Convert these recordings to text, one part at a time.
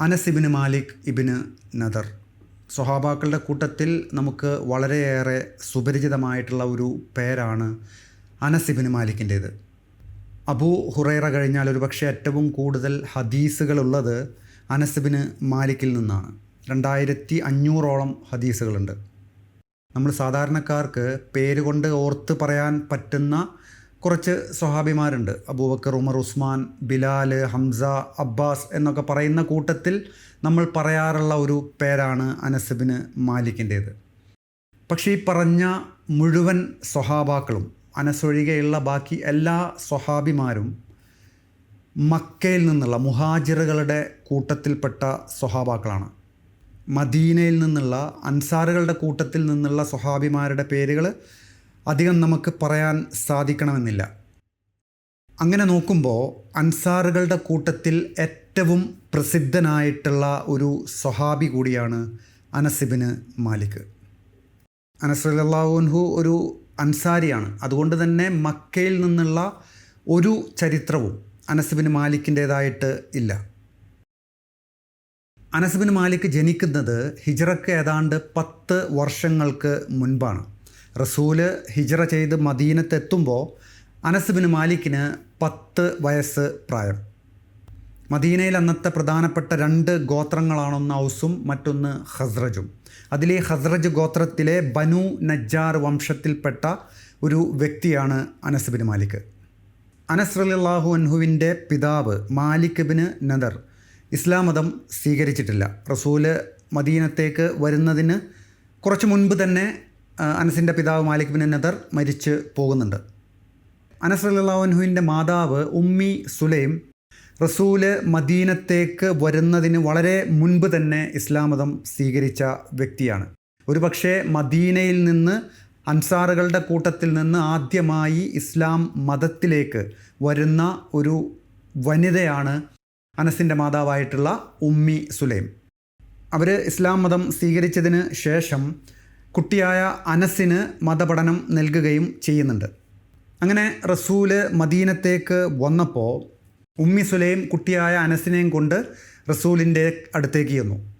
അനസിബിന് മാലിക് ഇബിന് നദർ. സ്വഹാബാക്കളുടെ കൂട്ടത്തിൽ നമുക്ക് വളരെയേറെ സുപരിചിതമായിട്ടുള്ള ഒരു പേരാണ് അനസ് അനസിബിന് മാലിക്കിന്റേത്. അബൂ ഹുറൈറ കഴിഞ്ഞാൽ ഒരു പക്ഷേ ഏറ്റവും കൂടുതൽ ഹദീസുകളുള്ളത് അനസിബിന് മാലിക്കിൽ നിന്നാണ്. രണ്ടായിരത്തി അഞ്ഞൂറോളം ഹദീസുകളുണ്ട്. നമ്മൾ സാധാരണക്കാർക്ക് പേര് കൊണ്ട് ഓർത്ത് പറയാൻ പറ്റുന്ന കുറച്ച് സ്വഹാബിമാരുണ്ട്. അബൂബക്കർ ഉമർ ഉസ്മാൻ ബിലാൽ ഹംസ അബ്ബാസ് എന്നൊക്കെ പറയുന്ന കൂട്ടത്തിൽ നമ്മൾ പറയാറുള്ള ഒരു പേരാണ് അനസബിന് മാലിക്കിന്റേത്. പക്ഷേ ഈ പറഞ്ഞ മുഴുവൻ സ്വഹാബാക്കളും അനസൊഴികെയുള്ള ബാക്കി എല്ലാ സ്വഹാബിമാരും മക്കയിൽ നിന്നുള്ള മുഹാജിറുകളുടെ കൂട്ടത്തിൽപ്പെട്ട സ്വഹാബാക്കളാണ്. മദീനയിൽ നിന്നുള്ള അൻസാറുകളുടെ കൂട്ടത്തിൽ നിന്നുള്ള സ്വഹാബിമാരുടെ പേരുകൾ അധികം നമുക്ക് പറയാൻ സാധിക്കണമെന്നില്ല. അങ്ങനെ നോക്കുമ്പോൾ അൻസാറുകളുടെ കൂട്ടത്തിൽ ഏറ്റവും പ്രസിദ്ധനായിട്ടുള്ള ഒരു സ്വഹാബി കൂടിയാണ് അനസിബിന് മാലിക്. അനസ് അള്ളാഹുൻഹു ഒരു അൻസാരിയാണ്. അതുകൊണ്ട് തന്നെ മക്കയിൽ നിന്നുള്ള ഒരു ചരിത്രവും അനസിബിന് മാലിക്കിന്റേതായിട്ട് ഇല്ല. അനസിബിന് മാലിക് ജനിക്കുന്നത് ഹിജറക്ക് ഏതാണ്ട് പത്ത് വർഷങ്ങൾക്ക് മുൻപാണ്. റസൂൽ ഹിജറ ചെയ്ത് മദീനത്തെത്തുമ്പോൾ അനസ്ബിന് മാലിക്കിന് പത്ത് വയസ്സ് പ്രായം. മദീനയിൽ അന്നത്തെ പ്രധാനപ്പെട്ട രണ്ട് ഗോത്രങ്ങളാണൊന്ന് ഔസും മറ്റൊന്ന് ഹസ്രജും അതിലെ ഹസ്രജ് ഗോത്രത്തിലെ ബനു നജ്ജാർ വംശത്തിൽപ്പെട്ട ഒരു വ്യക്തിയാണ് അനസ്ബിൻ മാലിക്. അനസ് റലിള്ളാഹു അൻഹുവിന്റെ പിതാവ് മാലിക് ബിന് നദർ ഇസ്ലാം മതം സ്വീകരിച്ചിട്ടില്ല. റസൂൽ മദീനത്തേക്ക് വരുന്നതിന് കുറച്ച് മുൻപ് തന്നെ അനസിന്റെ പിതാവ് മാലിക് ബിൻ നദർ മരിച്ച് പോകുന്നുണ്ട്. അനസ് അള്ളാഹുവിന്റെ മാതാവ് ഉമ്മി സുലൈം റസൂൽ മദീനത്തേക്ക് വരുന്നതിന് വളരെ മുൻപ് തന്നെ ഇസ്ലാം മതം സ്വീകരിച്ച വ്യക്തിയാണ്. ഒരു പക്ഷേ മദീനയിൽ നിന്ന് അൻസാറുകളുടെ കൂട്ടത്തിൽ നിന്ന് ആദ്യമായി ഇസ്ലാം മതത്തിലേക്ക് വരുന്ന ഒരു വനിതയാണ് അനസിന്റെ മാതാവായിട്ടുള്ള ഉമ്മി സുലൈം. അവർ ഇസ്ലാം മതം സ്വീകരിച്ചതിന് ശേഷം കുട്ടിയായ അനസിന് മതപഠനം നൽകുകയും ചെയ്യുന്നുണ്ട്. അങ്ങനെ റസൂൽ മദീനത്തേക്ക് വന്നപ്പോൾ ഉമ്മി സുലൈം കുട്ടിയായ അനസിനെയും കൊണ്ട് റസൂലിന്റെ അടുത്തേക്ക് ചെന്നു.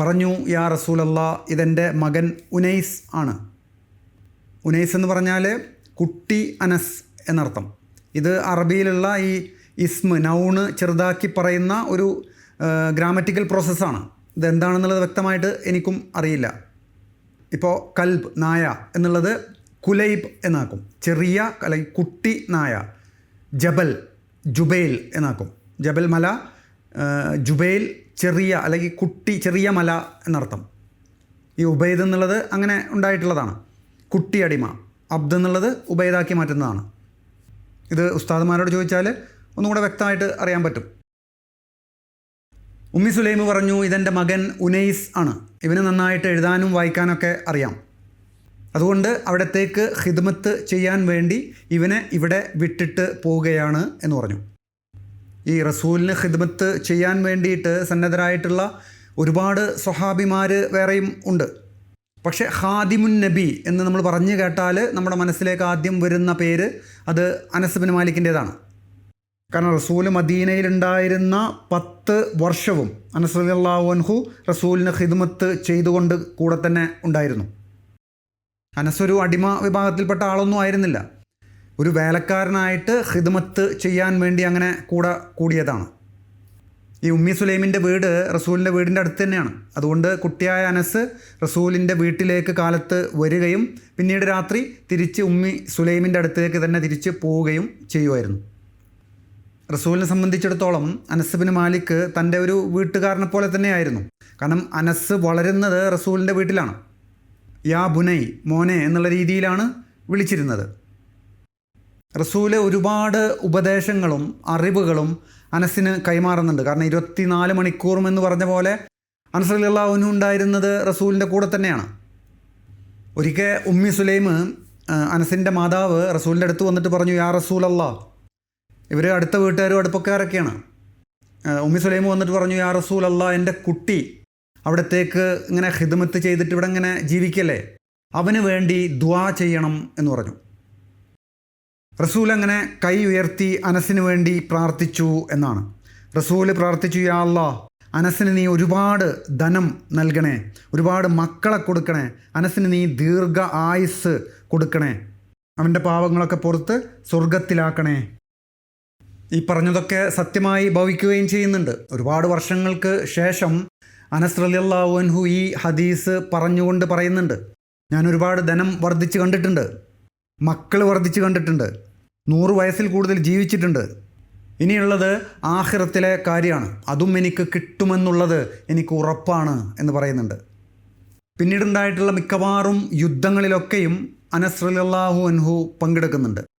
പറഞ്ഞു യാ റസൂലല്ല ഇതെന്റെ മകൻ ഉനൈസ് ആണ്. ഉനൈസ് എന്ന് പറഞ്ഞാൽ കുട്ടി അനസ് എന്നർത്ഥം. ഇത് അറബിയിലുള്ള ഈ ഇസ്മ് നൗണ് ചെറുതാക്കി പറയുന്ന ഒരു ഗ്രാമറ്റിക്കൽ പ്രോസസ്സാണ്. ഇതെന്താണെന്നുള്ളത് വ്യക്തമായിട്ട് എനിക്കും അറിയില്ല. ഇപ്പോൾ കൽബ് നായ എന്നുള്ളത് കുലൈബ് എന്നാക്കും. ചെറിയ അല്ലെങ്കിൽ കുട്ടി നായ ജബൽ ജുബൈൽ എന്നാക്കും. ജബൽ മല ജുബൈൽ ചെറിയ അല്ലെങ്കിൽ കുട്ടി ചെറിയ മല എന്നർത്ഥം. ഈ ഉബൈദ് എന്നുള്ളത് അങ്ങനെ ഉണ്ടായിട്ടുള്ളതാണ്. കുട്ടി അടിമ അബ്ദ് എന്നുള്ളത് ഉബൈദാക്കി മാറ്റുന്നതാണ്. ഇത് ഉസ്താദുമാരോട് ചോദിച്ചാൽ ഒന്നുകൂടെ വ്യക്തമായിട്ട് അറിയാൻ പറ്റും. ഉമ്മി സുലൈമ് പറഞ്ഞു ഇതെന്റെ മകൻ ഉനൈസ് ആണ്. ഇവന് നന്നായിട്ട് എഴുതാനും വായിക്കാനൊക്കെ അറിയാം. അതുകൊണ്ട് അവിടത്തേക്ക് ഹിദ്മത്ത് ചെയ്യാൻ വേണ്ടി ഇവനെ ഇവിടെ വിട്ടിട്ട് പോവുകയാണ് എന്ന് പറഞ്ഞു. ഈ റസൂലിന് ഹിദ്മത്ത് ചെയ്യാൻ വേണ്ടിയിട്ട് സന്നദ്ധരായിട്ടുള്ള ഒരുപാട് സ്വഹാബിമാർ വേറെയും ഉണ്ട്. പക്ഷേ ഹാദിമുൻ നബി എന്ന് നമ്മൾ പറഞ്ഞു കേട്ടാൽ നമ്മുടെ മനസ്സിലേക്ക് ആദ്യം വരുന്ന പേര് അത് അനസബിൻ മാലിക്കിന്റേതാണ്. കാരണം റസൂൽ മദീനയിലുണ്ടായിരുന്ന പത്ത് വർഷവും അനസല്ലാഹു റസൂലിന് ഹിദ്മത്ത് ചെയ്തുകൊണ്ട് കൂടെ തന്നെ ഉണ്ടായിരുന്നു. അനസ് ഒരു അടിമ വിഭാഗത്തിൽപ്പെട്ട ആളൊന്നും ആയിരുന്നില്ല. ഒരു വേലക്കാരനായിട്ട് ഹിദ്മത്ത് ചെയ്യാൻ വേണ്ടി അങ്ങനെ കൂടെ കൂടിയതാണ്. ഈ ഉമ്മി സുലൈമിന്റെ വീട് റസൂലിന്റെ വീടിന്റെ അടുത്ത് തന്നെയാണ്. അതുകൊണ്ട് കുട്ടിയായ അനസ് റസൂലിന്റെ വീട്ടിലേക്ക് കാലത്ത് വരികയും പിന്നീട് രാത്രി തിരിച്ച് ഉമ്മി സുലൈമിന്റെ അടുത്തേക്ക് തന്നെ തിരിച്ച് പോവുകയും ചെയ്യുമായിരുന്നു. റസൂലിനെ സംബന്ധിച്ചിടത്തോളം അനസ്ബിന് മാലിക് തന്റെ ഒരു വീട്ടുകാരനെ പോലെ തന്നെയായിരുന്നു. കാരണം അനസ് വളരുന്നത് റസൂലിന്റെ വീട്ടിലാണ്. യാ ബുനൈ മോനെ എന്നുള്ള രീതിയിലാണ് വിളിച്ചിരുന്നത്. റസൂൽ ഒരുപാട് ഉപദേശങ്ങളും അറിവുകളും അനസിന് കൈമാറുന്നുണ്ട്. കാരണം ഇരുപത്തിനാല് മണിക്കൂറും എന്ന് പറഞ്ഞ പോലെ അനസലാഹുനു ഉണ്ടായിരുന്നത് റസൂലിന്റെ കൂടെ തന്നെയാണ്. ഒരിക്കൽ ഉമ്മി സുലൈം അനസിന്റെ മാതാവ് റസൂലിന്റെ അടുത്ത് വന്നിട്ട് പറഞ്ഞു യാ റസൂൽ അല്ലാ ഇവർ അടുത്ത വീട്ടുകാരും അടുപ്പക്കാരൊക്കെയാണ്. ഉമ്മി സുലൈമു വന്നിട്ട് പറഞ്ഞു യാ റസൂൽ അല്ല എന്റെ കുട്ടി അവിടത്തേക്ക് ഇങ്ങനെ ഹിദ്മത്ത് ചെയ്തിട്ട് ഇവിടെ ഇങ്ങനെ ജീവിക്കല്ലേ? അവന് വേണ്ടി ദ്വാ ചെയ്യണം എന്ന് പറഞ്ഞു. റസൂൽ അങ്ങനെ കൈ ഉയർത്തി അനസിന് വേണ്ടി പ്രാർത്ഥിച്ചു എന്നാണ്. റസൂൽ പ്രാർത്ഥിച്ചു യാ അല്ലാ അനസിന് നീ ഒരുപാട് ധനം നൽകണേ ഒരുപാട് മക്കളെ കൊടുക്കണേ അനസിന് നീ ദീർഘ ആയുസ് കൊടുക്കണേ അവന്റെ പാവങ്ങളൊക്കെ പുറത്ത് സ്വർഗത്തിലാക്കണേ ഈ പറഞ്ഞതൊക്കെ സത്യമായി ഭവിക്കുകയും ചെയ്യുന്നുണ്ട്. ഒരുപാട് വർഷങ്ങൾക്ക് ശേഷം അനസ് റലിയല്ലാഹുൻഹു ഈ ഹദീസ് പറഞ്ഞുകൊണ്ട് പറയുന്നുണ്ട്. ഞാൻ ഒരുപാട് ധനം വർദ്ധിച്ച് കണ്ടിട്ടുണ്ട്. മക്കൾ വർദ്ധിച്ച് കണ്ടിട്ടുണ്ട്. നൂറ് വയസ്സിൽ കൂടുതൽ ജീവിച്ചിട്ടുണ്ട്. ഇനിയുള്ളത് ആഹിറത്തിലെ കാര്യമാണ്. അതും എനിക്ക് കിട്ടുമെന്നുള്ളത് എനിക്ക് ഉറപ്പാണ് എന്ന് പറയുന്നുണ്ട്. പിന്നീടുണ്ടായിട്ടുള്ള മിക്കവാറും യുദ്ധങ്ങളിലൊക്കെയും അനസ് റലിയല്ലാഹു അൻഹു പങ്കെടുക്കുന്നുണ്ട്.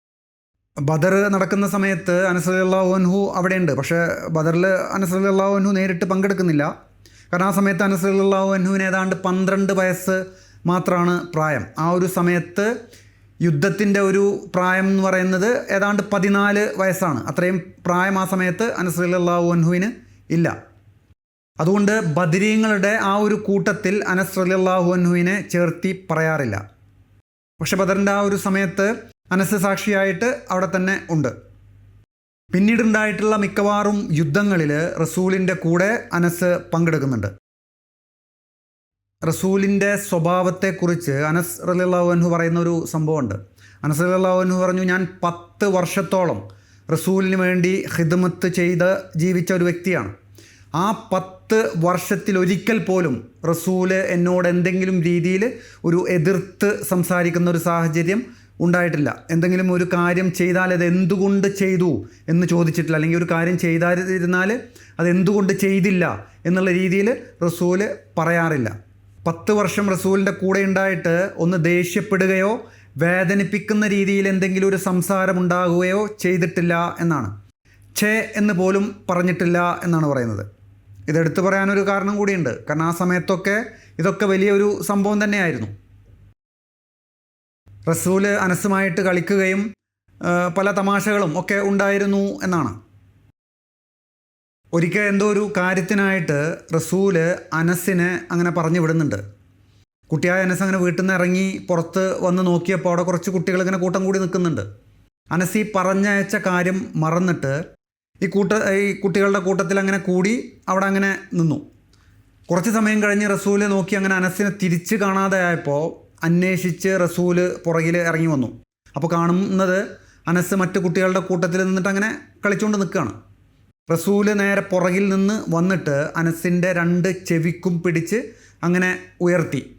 ബദർ നടക്കുന്ന സമയത്ത് അനസ് അള്ളാഹു അൻഹു അവിടെയുണ്ട്. പക്ഷേ ബദറിൽ അനസ് അള്ളാഹു അൻഹു നേരിട്ട് പങ്കെടുക്കുന്നില്ല. കാരണം ആ സമയത്ത് അനസ് അള്ളാഹു അൻഹുവിന് ഏതാണ്ട് പന്ത്രണ്ട് വയസ്സ് മാത്രമാണ് പ്രായം. ആ ഒരു സമയത്ത് യുദ്ധത്തിന്റെ ഒരു പ്രായം എന്ന് പറയുന്നത് ഏതാണ്ട് പതിനാല് വയസ്സാണ്. അത്രയും പ്രായം ആ സമയത്ത് അനസ് അള്ളാഹു അൻഹുവിന് ഇല്ല. അതുകൊണ്ട് ബദരീങ്ങളുടെ ആ ഒരു കൂട്ടത്തിൽ അനസ് അൻഹുവിനെ ചേർത്തി പറയാറില്ല. പക്ഷെ ബദറിന്റെ ആ ഒരു സമയത്ത് അനസ് സാക്ഷിയായിട്ട് അവിടെ തന്നെ ഉണ്ട്. പിന്നീടുണ്ടായിട്ടുള്ള മിക്കവാറും യുദ്ധങ്ങളിൽ റസൂലിന്റെ കൂടെ അനസ് പങ്കെടുക്കുന്നുണ്ട്. റസൂലിന്റെ സ്വഭാവത്തെക്കുറിച്ച് അനസ് റലിള്ളാഹുഅൻഹു പറയുന്ന ഒരു സംഭവമുണ്ട്. അനസ് റലിള്ളാഹുഅൻഹു പറഞ്ഞു ഞാൻ പത്ത് വർഷത്തോളം റസൂലിന് വേണ്ടി ഹിദ്മത്ത് ചെയ്ത് ജീവിച്ച ഒരു വ്യക്തിയാണ്. ആ പത്ത് വർഷത്തിൽ ഒരിക്കൽ പോലും റസൂൽ എന്നോട് എന്തെങ്കിലും രീതിയിൽ ഒരു എതിർത്ത് സംസാരിക്കുന്ന ഒരു സാഹചര്യം ഉണ്ടായിട്ടില്ല. എന്തെങ്കിലും ഒരു കാര്യം ചെയ്താൽ അത് എന്തുകൊണ്ട് ചെയ്തു എന്ന് ചോദിച്ചിട്ടില്ല. അല്ലെങ്കിൽ ഒരു കാര്യം ചെയ്താതിരുന്നാൽ അത് എന്തുകൊണ്ട് ചെയ്തില്ല എന്നുള്ള രീതിയിൽ റസൂൽ പറയാറില്ല. പത്ത് വർഷം റസൂലിന്റെ കൂടെ ഉണ്ടായിട്ട് ഒന്ന് ദേഷ്യപ്പെടുകയോ വേദനിപ്പിക്കുന്ന രീതിയിൽ എന്തെങ്കിലും ഒരു സംസാരം ഉണ്ടാകുകയോ ചെയ്തിട്ടില്ല എന്നാണ്. ഛേ എന്ന് പോലും പറഞ്ഞിട്ടില്ല എന്നാണ് പറയുന്നത്. ഇതെടുത്തു പറയാനൊരു കാരണം കൂടിയുണ്ട്. കാരണം ആ സമയത്തൊക്കെ ഇതൊക്കെ വലിയൊരു സംഭവം തന്നെയായിരുന്നു. റസൂൽ അനസുമായിട്ട് കളിക്കുകയും പല തമാശകളും ഒക്കെ ഉണ്ടായിരുന്നു എന്നാണ്. ഒരിക്കൽ എന്തോ ഒരു കാര്യത്തിനായിട്ട് റസൂൽ അനസിനെ അങ്ങനെ പറഞ്ഞു വിടുന്നുണ്ട്. കുട്ടിയായ അനസ് അങ്ങനെ വീട്ടിൽ നിന്ന് ഇറങ്ങി പുറത്ത് വന്ന് നോക്കിയപ്പോൾ അവിടെ കുറച്ച് കുട്ടികൾ ഇങ്ങനെ കൂട്ടം കൂടി നിൽക്കുന്നുണ്ട്. അനസ് ഈ പറഞ്ഞയച്ച കാര്യം മറന്നിട്ട് ഈ കൂട്ട ഈ കുട്ടികളുടെ കൂട്ടത്തിൽ അങ്ങനെ കൂടി അവിടെ അങ്ങനെ നിന്നു. കുറച്ച് സമയം കഴിഞ്ഞ് റസൂൽ നോക്കി അങ്ങനെ അനസിനെ തിരിച്ച് കാണാതെ ആയപ്പോൾ അന്വേഷിച്ച് റസൂൽ പുറകിൽ ഇറങ്ങി വന്നു. അപ്പോൾ കാണുന്നത് അനസ് മറ്റു കുട്ടികളുടെ കൂട്ടത്തിൽ നിന്നിട്ട് അങ്ങനെ കളിച്ചുകൊണ്ട് നിൽക്കുകയാണ് റസൂൽ നേരെ പുറകിൽ നിന്ന് വന്നിട്ട് അനസിന്റെ രണ്ട് ചെവിക്കും പിടിച്ച് അങ്ങനെ ഉയർത്തി.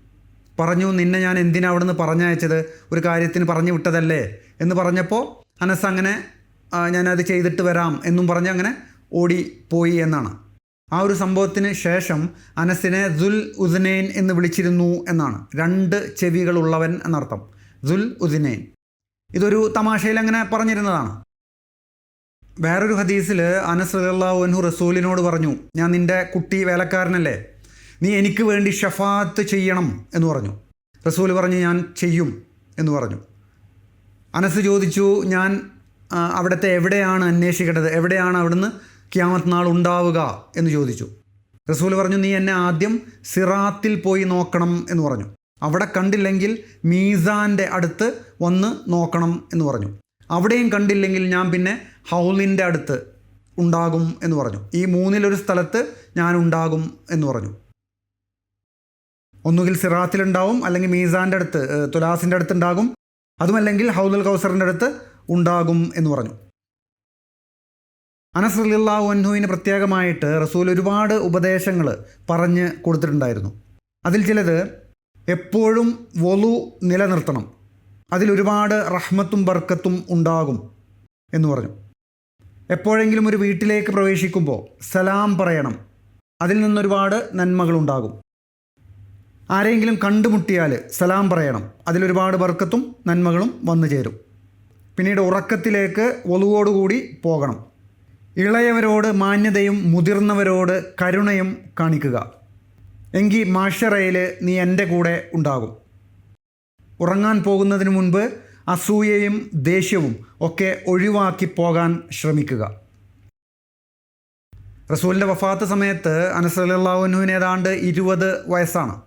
പറഞ്ഞു നിന്നെ ഞാൻ എന്തിനാ അവിടെ നിന്ന് പറഞ്ഞയച്ചത്? ഒരു കാര്യത്തിന് പറഞ്ഞു വിട്ടതല്ലേ? എന്ന് പറഞ്ഞപ്പോൾ അനസ് അങ്ങനെ ഞാനത് ചെയ്തിട്ട് വരാം എന്നും പറഞ്ഞ് അങ്ങനെ ഓടി പോയി എന്നാണ്. ആ ഒരു സംഭവത്തിന് ശേഷം അനസിനെ ദുൽ ഉദ്നൈൻ എന്ന് വിളിച്ചിരുന്നു എന്നാണ്. രണ്ട് ചെവികളുള്ളവൻ എന്നർത്ഥം. ദുൽ ഉദ്നൈൻ ഇതൊരു തമാശയിൽ അങ്ങനെ പറഞ്ഞിരുന്നതാണ്. വേറൊരു ഹദീസിൽ അനസ് അള്ളാഹുനു റസൂലിനോട് പറഞ്ഞു ഞാൻ നിന്റെ കുട്ടി വേലക്കാരനല്ലേ? നീ എനിക്ക് വേണ്ടി ഷഫാത്ത് ചെയ്യണം എന്ന് പറഞ്ഞു. റസൂൽ പറഞ്ഞു ഞാൻ ചെയ്യും എന്ന് പറഞ്ഞു. അനസ് ചോദിച്ചു ഞാൻ അവിടുത്തെ എവിടെയാണ് അന്വേഷിക്കേണ്ടത്? എവിടെയാണ് അവിടുന്ന് ക്യാമത്ത് നാൾ ഉണ്ടാവുക എന്ന് ചോദിച്ചു. റസൂൽ പറഞ്ഞു നീ എന്നെ ആദ്യം സിറാത്തിൽ പോയി നോക്കണം എന്ന് പറഞ്ഞു. അവിടെ കണ്ടില്ലെങ്കിൽ മീസാന്റെ അടുത്ത് വന്ന് നോക്കണം എന്ന് പറഞ്ഞു. അവിടെയും കണ്ടില്ലെങ്കിൽ ഞാൻ പിന്നെ ഹൗലിന്റെ അടുത്ത് ഉണ്ടാകും എന്ന് പറഞ്ഞു. ഈ മൂന്നിലൊരു സ്ഥലത്ത് ഞാൻ ഉണ്ടാകും എന്ന് പറഞ്ഞു. ഒന്നുകിൽ സിറാത്തിലുണ്ടാവും അല്ലെങ്കിൽ മീസാന്റെ അടുത്ത് തുലാസിന്റെ അടുത്ത് ഉണ്ടാകും. അതുമല്ലെങ്കിൽ ഹൗലുൽ കൗസറിന്റെ അടുത്ത് ഉണ്ടാകും എന്ന് പറഞ്ഞു. അനസ് അലിള്ളാഹു അൻഹുവിന് പ്രത്യേകമായിട്ട് റസൂൽ ഒരുപാട് ഉപദേശങ്ങൾ പറഞ്ഞ് കൊടുത്തിട്ടുണ്ടായിരുന്നു. അതിൽ ചിലത് എപ്പോഴും വൊലു നിലനിർത്തണം. അതിലൊരുപാട് റഹ്മത്തും ബർക്കത്തും ഉണ്ടാകും എന്ന് പറഞ്ഞു. എപ്പോഴെങ്കിലും ഒരു വീട്ടിലേക്ക് പ്രവേശിക്കുമ്പോൾ സലാം പറയണം. അതിൽ നിന്നൊരുപാട് നന്മകളുണ്ടാകും ആരെങ്കിലും കണ്ടുമുട്ടിയാൽ സലാം പറയണം. അതിലൊരുപാട് ബർക്കത്തും നന്മകളും വന്നു ചേരും. പിന്നീട് ഉറക്കത്തിലേക്ക് ഒലുവോടുകൂടി പോകണം. ഇളയവരോട് മാന്യതയും മുതിർന്നവരോട് കരുണയും കാണിക്കുക. എങ്കിൽ മാഷറയിൽ നീ എന്റെ കൂടെ ഉണ്ടാകും. ഉറങ്ങാൻ പോകുന്നതിന് മുൻപ് അസൂയയും ദേഷ്യവും ഒക്കെ ഒഴിവാക്കി പോകാൻ ശ്രമിക്കുക. റസൂലിന്റെ വഫാത്ത് സമയത്ത് അനസലാഹുനുവിന് ഏതാണ്ട് ഇരുപത് വയസ്സാണ്.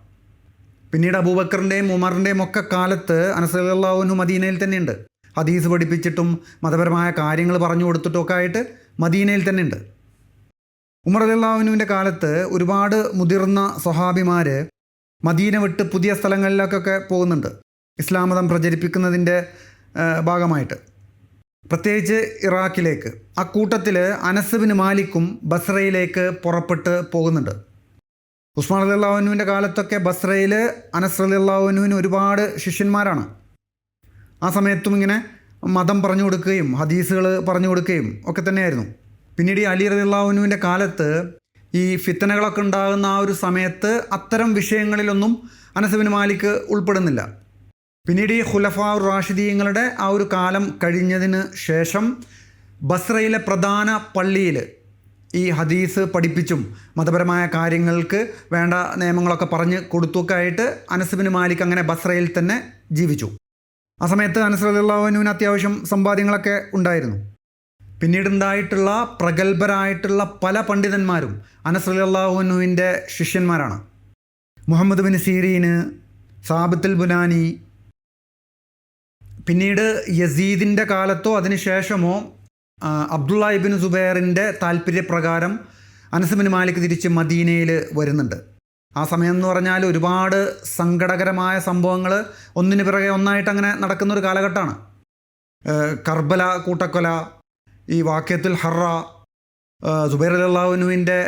പിന്നീട് അബൂബക്കറിന്റെയും ഉമറിന്റെയും ഒക്കെ കാലത്ത് അനസലാഹുനു മദീനയിൽ തന്നെയുണ്ട്. ഹദീസ് പഠിപ്പിച്ചിട്ടും മതപരമായ കാര്യങ്ങൾ പറഞ്ഞു കൊടുത്തിട്ടും ഒക്കെ ആയിട്ട് മദീനയിൽ തന്നെ ഉണ്ട് ഉമർ അലിള്ളാഹുവിനുവിന്റെ കാലത്ത് ഒരുപാട് മുതിർന്ന സ്വഹാബിമാർ മദീന വിട്ട് പുതിയ സ്ഥലങ്ങളിലേക്കൊക്കെ പോകുന്നുണ്ട്. ഇസ്ലാം മതം പ്രചരിപ്പിക്കുന്നതിന്റെ ഭാഗമായിട്ട്. പ്രത്യേകിച്ച് ഇറാഖിലേക്ക്. ആ കൂട്ടത്തിൽ അനസബിന് മാലിക്കും ബസ്രയിലേക്ക് പുറപ്പെട്ട് പോകുന്നുണ്ട്. ഉസ്മാൻ അലി അള്ളാഹുനുവിന്റെ കാലത്തൊക്കെ ബസ്രയിൽ അനസ് അലി അള്ളാഹുനുവിന് ഒരുപാട് ശിഷ്യന്മാരാണ്. ആ സമയത്തും ഇങ്ങനെ മതം പറഞ്ഞു കൊടുക്കുകയും ഹദീസുകൾ പറഞ്ഞു കൊടുക്കുകയും ഒക്കെ തന്നെയായിരുന്നു. പിന്നീട് ഈ അലി റദിള്ളാഹുനുവിന്റെ കാലത്ത് ഈ ഫിത്തനകളൊക്കെ ഉണ്ടാകുന്ന ആ ഒരു സമയത്ത് അത്തരം വിഷയങ്ങളിലൊന്നും അനസബിൻ മാലിക്ക് ഉൾപ്പെടുന്നില്ല. പിന്നീട് ഈ ഹുലഫാ റാഷിദീങ്ങളുടെ ആ ഒരു കാലം കഴിഞ്ഞതിന് ശേഷം ബസ്രയിലെ പ്രധാന പള്ളിയിൽ ഈ ഹദീസ് പഠിപ്പിച്ചും മതപരമായ കാര്യങ്ങൾക്ക് വേണ്ട നിയമങ്ങളൊക്കെ പറഞ്ഞ് കൊടുത്തൊക്കെ ആയിട്ട് അനസബിന് മാലിക് അങ്ങനെ ബസ്രയിൽ തന്നെ ജീവിച്ചു. ആ സമയത്ത് അനസ് അലിള്ളാഹുവിന് അത്യാവശ്യം സമ്പാദ്യങ്ങളൊക്കെ ഉണ്ടായിരുന്നു. പിന്നീടുണ്ടായിട്ടുള്ള പ്രഗത്ഭരായിട്ടുള്ള പല പണ്ഡിതന്മാരും അനസ് അലിള്ളാഹുവിന്റെ ശിഷ്യന്മാരാണ്. മുഹമ്മദ് ബിൻ സീരീന് സാബിത്തുൽ ബുനാനി പിന്നീട് യസീദിന്റെ കാലത്തോ അതിനുശേഷമോ അബ്ദുള്ള ഇബിൻ സുബൈറിന്റെ താല്പര്യപ്രകാരം അനസുബിൻ മാലിക് തിരിച്ച് മദീനയിൽ വരുന്നുണ്ട്. ആ സമയം എന്ന് പറഞ്ഞാൽ ഒരുപാട് സങ്കടകരമായ സംഭവങ്ങൾ ഒന്നിനു പിറകെ ഒന്നായിട്ട് അങ്ങനെ നടക്കുന്ന ഒരു കാലഘട്ടമാണ് കർബല കൂട്ടക്കൊല ഈ വാക്യത്തിൽ ഹറ സുബൈർ അല്ലാഹുനുവിന്റെ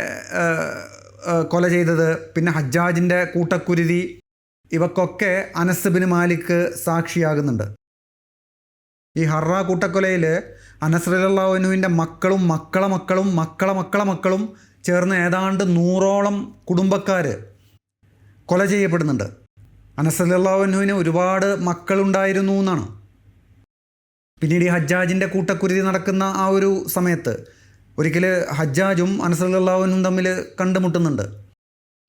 കൊല ചെയ്തത് പിന്നെ ഹജ്ജാജിന്റെ കൂട്ടക്കുരുതി ഇവക്കൊക്കെ അനസ്ബിൻ മാലിക് സാക്ഷിയാകുന്നുണ്ട്. ഈ ഹറ കൂട്ടക്കൊലയിൽ അനസ്രലാഹുനുവിന്റെ മക്കളും മക്കളെ മക്കളും മക്കളെ മക്കളെ മക്കളും ചേർന്ന് ഏതാണ്ട് നൂറോളം കുടുംബക്കാർ കൊല ചെയ്യപ്പെടുന്നുണ്ട്. അനസ്രലാഹുനുവിന് ഒരുപാട് മക്കളുണ്ടായിരുന്നു എന്നാണ്. പിന്നീട് ഈ ഹജ്ജാജിന്റെ കൂട്ടക്കുരുതി നടക്കുന്ന ആ ഒരു സമയത്ത് ഒരിക്കൽ ഹജ്ജാജും അനസ്രലാഹുനും തമ്മിൽ കണ്ടുമുട്ടുന്നുണ്ട്.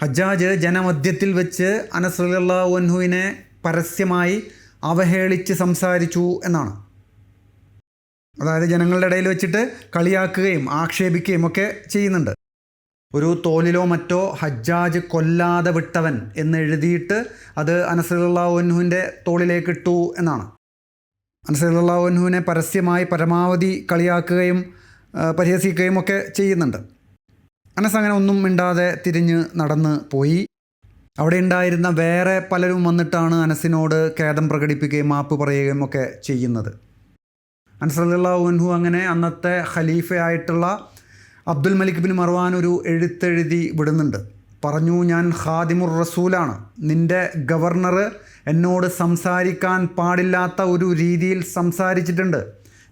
ഹജ്ജാജ് ജനമധ്യത്തിൽ വെച്ച് അനസ്രലാഹുവിനെ പരസ്യമായി അവഹേളിച്ച് സംസാരിച്ചു എന്നാണ്. അതായത് ജനങ്ങളുടെ ഇടയിൽ വെച്ചിട്ട് കളിയാക്കുകയും ആക്ഷേപിക്കുകയും ഒക്കെ ചെയ്യുന്നുണ്ട്. ഒരു തോലിലോ മറ്റോ ഹജ്ജാജ് കൊല്ലാതെ വിട്ടവൻ എന്നെഴുതിയിട്ട് അത് അനസറുല്ലാഹുവിന്റെ തോളിലേക്ക് ഇട്ടു എന്നാണ്. അനസറുല്ലാഹുവിനെ പരസ്യമായി പരമാവധി കളിയാക്കുകയും പരിഹസിക്കുകയും ഒക്കെ ചെയ്യുന്നുണ്ട്. അനസ് അങ്ങനെ ഒന്നും മിണ്ടാതെ തിരിഞ്ഞ് നടന്ന് പോയി. അവിടെ ഉണ്ടായിരുന്ന വേറെ പലരും വന്നിട്ടാണ് അനസിനോട് ഖേദം പ്രകടിപ്പിക്കുകയും മാപ്പ് പറയുകയും ഒക്കെ ചെയ്യുന്നത്. അൻസറുല്ലാഹുൻഹു അങ്ങനെ അന്നത്തെ ഖലീഫയായിട്ടുള്ള അബ്ദുൽ മലിക് ബിൻ മർവാൻ ഒരു എഴുത്തെഴുതി വിടുന്നുണ്ട്. പറഞ്ഞു ഞാൻ ഖാദിമുർ റസൂലാണ്. നിന്റെ ഗവർണർ എന്നോട് സംസാരിക്കാൻ പാടില്ലാത്ത ഒരു രീതിയിൽ സംസാരിച്ചിട്ടുണ്ട്.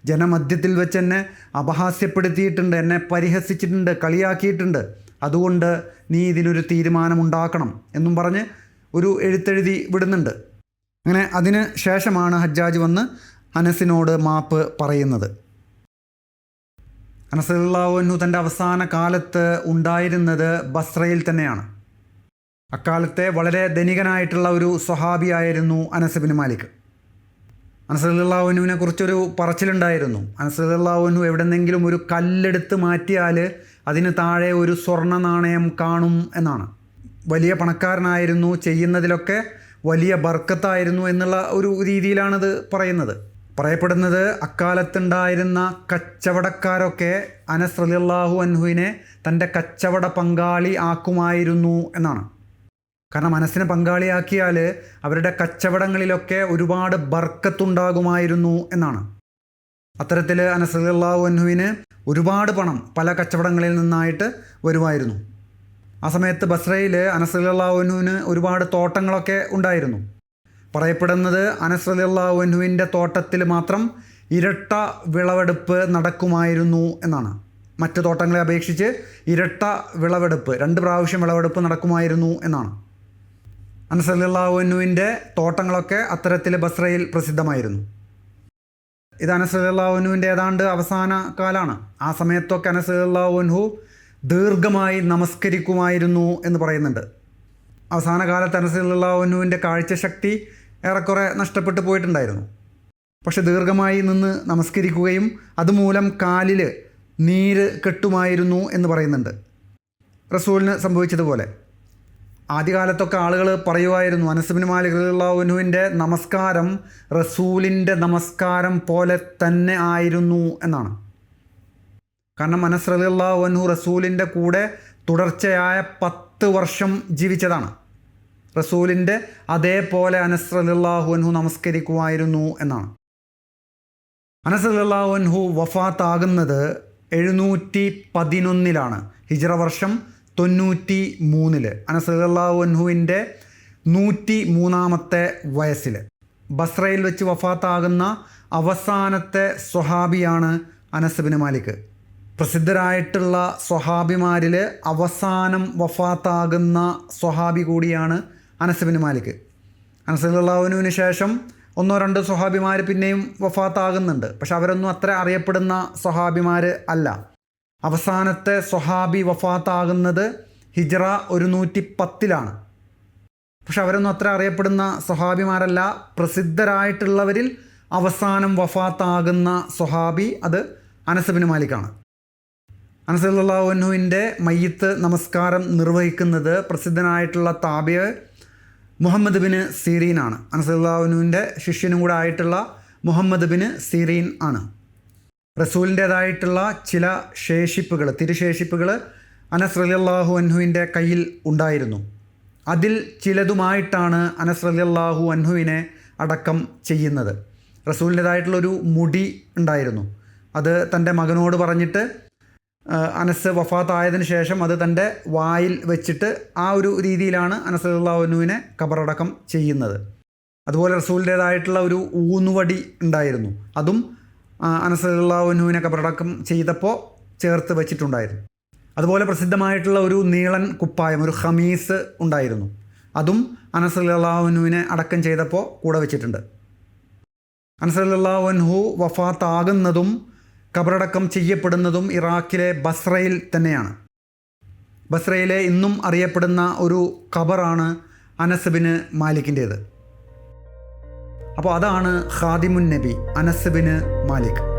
ജനമധ്യത്തിൽ വെച്ച് എന്നെ അപഹാസ്യപ്പെടുത്തിയിട്ടുണ്ട് എന്നെ പരിഹസിച്ചിട്ടുണ്ട് കളിയാക്കിയിട്ടുണ്ട്. അതുകൊണ്ട് നീ ഇതിനൊരു തീരുമാനമുണ്ടാക്കണം എന്നും പറഞ്ഞ് ഒരു എഴുത്തെഴുതി വിടുന്നുണ്ട്. അങ്ങനെ അതിന് ശേഷമാണ് ഹജ്ജാജ് വന്ന് അനസിനോട് മാപ്പ് പറയുന്നത്. അനസല്ലാഹുനു തന്റെ അവസാന കാലത്ത് ഉണ്ടായിരുന്നത് ബസ്രയിൽ തന്നെയാണ്. അക്കാലത്തെ വളരെ ധനികനായിട്ടുള്ള ഒരു സ്വഹാബിയായിരുന്നു അനസബിൻ മാലിക്. അനസല്ലാഹുനുവിനെ കുറിച്ചൊരു പറച്ചിലുണ്ടായിരുന്നു. അനസല്ലാഹുനു എവിടെന്നെങ്കിലും ഒരു കല്ലെടുത്ത് മാറ്റിയാൽ അതിന് താഴെ ഒരു സ്വർണ നാണയം കാണും എന്നാണ്. വലിയ പണക്കാരനായിരുന്നു ചെയ്യുന്നതിലൊക്കെ വലിയ ബർക്കത്തായിരുന്നു എന്നുള്ള ഒരു രീതിയിലാണിത് പറയുന്നത്. പറയപ്പെടുന്നത് അക്കാലത്തുണ്ടായിരുന്ന കച്ചവടക്കാരൊക്കെ അനസ് റലിയല്ലാഹു അൻഹുവിനെ തന്റെ കച്ചവട പങ്കാളി ആക്കുമായിരുന്നു എന്നാണ്. കാരണം മനസ്സിനെ പങ്കാളിയാക്കിയാൽ അവരുടെ കച്ചവടങ്ങളിലൊക്കെ ഒരുപാട് ബർക്കത്തുണ്ടാകുമായിരുന്നു എന്നാണ്. അത്തരത്തിൽ അനസ് അനസലാഹു അൻഹുവിന് ഒരുപാട് പണം പല കച്ചവടങ്ങളിൽ നിന്നായിട്ട് വരുമായിരുന്നു. ആ സമയത്ത് ബസ്രയിൽ അനസ് റലിയല്ലാഹു അൻഹുവിന് ഒരുപാട് തോട്ടങ്ങളൊക്കെ ഉണ്ടായിരുന്നു. പറയപ്പെടുന്നത് അനസലാഹുവിന്റെ തോട്ടത്തിൽ മാത്രം ഇരട്ട വിളവെടുപ്പ് നടക്കുമായിരുന്നു എന്നാണ്. മറ്റ് തോട്ടങ്ങളെ അപേക്ഷിച്ച് ഇരട്ട വിളവെടുപ്പ് രണ്ട് പ്രാവശ്യം വിളവെടുപ്പ് നടക്കുമായിരുന്നു എന്നാണ്. അനസലാഹുവിന്റെ തോട്ടങ്ങളൊക്കെ അത്തരത്തിൽ ബസ്രയിൽ പ്രസിദ്ധമായിരുന്നു. ഇത് അനസലാഹുവിന്റെ ഏതാണ്ട് അവസാന കാലാണ്. ആ സമയത്തൊക്കെ അനസലാഹുൻഹു ദീർഘമായി നമസ്കരിക്കുമായിരുന്നു എന്ന് പറയുന്നുണ്ട്. അവസാന കാലത്ത് അനസലാഹുവിന്റെ കാഴ്ചശക്തി ഏറെക്കുറെ നഷ്ടപ്പെട്ടു പോയിട്ടുണ്ടായിരുന്നു. പക്ഷെ ദീർഘമായി നിന്ന് നമസ്കരിക്കുകയും അതുമൂലം കാലിൽ നീര് കെട്ടുമായിരുന്നു എന്ന് പറയുന്നുണ്ട്. റസൂലിന് സംഭവിച്ചതുപോലെ. ആദ്യകാലത്തൊക്കെ ആളുകൾ പറയുമായിരുന്നു അനസുബിൻ മാലിക് അള്ളാഹുനുവിന്റെ നമസ്കാരം റസൂലിന്റെ നമസ്കാരം പോലെ തന്നെ ആയിരുന്നു എന്നാണ്. കാരണം അനസ് റളിയല്ലാഹു അൻഹു റസൂലിന്റെ കൂടെ തുടർച്ചയായ പത്ത് വർഷം ജീവിച്ചതാണ്. റസൂലിന്റെ അതേപോലെ അനസ് അൻഹു നമസ്കരിക്കുമായിരുന്നു എന്നാണ്. അനസ് അൻഹു വഫാത്താകുന്നത് എഴുന്നൂറ്റി പതിനൊന്നിലാണ് ഹിജ്റ വർഷം തൊണ്ണൂറ്റി മൂന്നിൽ അനസ് അലാഹു അൻഹുവിന്റെ നൂറ്റി മൂന്നാമത്തെ വയസ്സിൽ ബസ്രയിൽ വെച്ച് വഫാത്താകുന്ന അവസാനത്തെ സ്വഹാബിയാണ് അനസ് ബിൻ മാലിക്. പ്രസിദ്ധരായിട്ടുള്ള സ്വഹാബിമാരിൽ അവസാനം വഫാത്താകുന്ന സ്വഹാബി കൂടിയാണ് അനസ് ബിൻ മാലിക്. അനസലുള്ളാഹുവിന് ശേഷം ഒന്നോ രണ്ടോ സ്വഹാബിമാർ പിന്നെയും വഫാത്താകുന്നുണ്ട്. പക്ഷെ അവരൊന്നും അത്ര അറിയപ്പെടുന്ന സ്വഹാബിമാർ അല്ല. അവസാനത്തെ സ്വഹാബി വഫാത്താകുന്നത് ഹിജ്റ ഒരു നൂറ്റി പത്തിലാണ് പക്ഷെ അവരൊന്നും അത്ര അറിയപ്പെടുന്ന സ്വഹാബിമാരല്ല. പ്രസിദ്ധരായിട്ടുള്ളവരിൽ അവസാനം വഫാത്താകുന്ന സ്വഹാബി അത് അനസബിന് മാലിക്കാണ്. അനസല്ലാഹുവിന്റെ മയ്യത്ത് നമസ്കാരം നിർവഹിക്കുന്നത് പ്രസിദ്ധനായിട്ടുള്ള താബിയ മുഹമ്മദ് ബിന് ആണ്. അനസുല്ലാവിനുവിന്റെ ശിഷ്യനും കൂടെ ആയിട്ടുള്ള മുഹമ്മദ് ബിന് സീറീൻ ആണ്. റസൂലിന്റേതായിട്ടുള്ള ചില ശേഷിപ്പുകൾ തിരുശേഷിപ്പുകൾ അനസ് റലിയല്ലാഹു അൻഹുവിന്റെ കയ്യിൽ ഉണ്ടായിരുന്നു. അതിൽ ചിലതുമായിട്ടാണ് അനസ് റലിയല്ലാഹു അൻഹുവിനെ അടക്കം ചെയ്യുന്നത്. റസൂലിന്റേതായിട്ടുള്ളൊരു മുടി ഉണ്ടായിരുന്നു. അത് തന്റെ മകനോട് പറഞ്ഞിട്ട് അനസ് വഫാത്തായതിനു ശേഷം അത് തന്റെ വായിൽ വെച്ചിട്ട് ആ ഒരു രീതിയിലാണ് അനസ് അള്ളാഹുനുവിനെ കബറടക്കം ചെയ്യുന്നത്. അതുപോലെ റസൂലിന്റേതായിട്ടുള്ള ഒരു ഊന്നുവടി ഉണ്ടായിരുന്നു. അതും അനസ് അള്ളാഹുനുവിനെ കബറടക്കം ചെയ്തപ്പോൾ ചേർത്ത് വെച്ചിട്ടുണ്ടായിരുന്നു. അതുപോലെ പ്രസിദ്ധമായിട്ടുള്ള ഒരു നീളൻ കുപ്പായം ഒരു ഹമീസ് ഉണ്ടായിരുന്നു. അതും അനസ് അള്ളാഹുനുവിനെ അടക്കം ചെയ്തപ്പോൾ കൂടെ വെച്ചിട്ടുണ്ട്. അനസല്ലാഹുൻഹു വഫാത്താകുന്നതും കബറടക്കം ചെയ്യപ്പെടുന്നതും ഇറാഖിലെ ബസ്രയിൽ തന്നെയാണ്. ബസ്രയിലെ ഇന്നും അറിയപ്പെടുന്ന ഒരു ഖബറാണ് അനസബിന് മാലിക്കിന്റേത്. അപ്പോൾ അതാണ് ഖാദിമുൻ നബി അനസബിന് മാലിക്.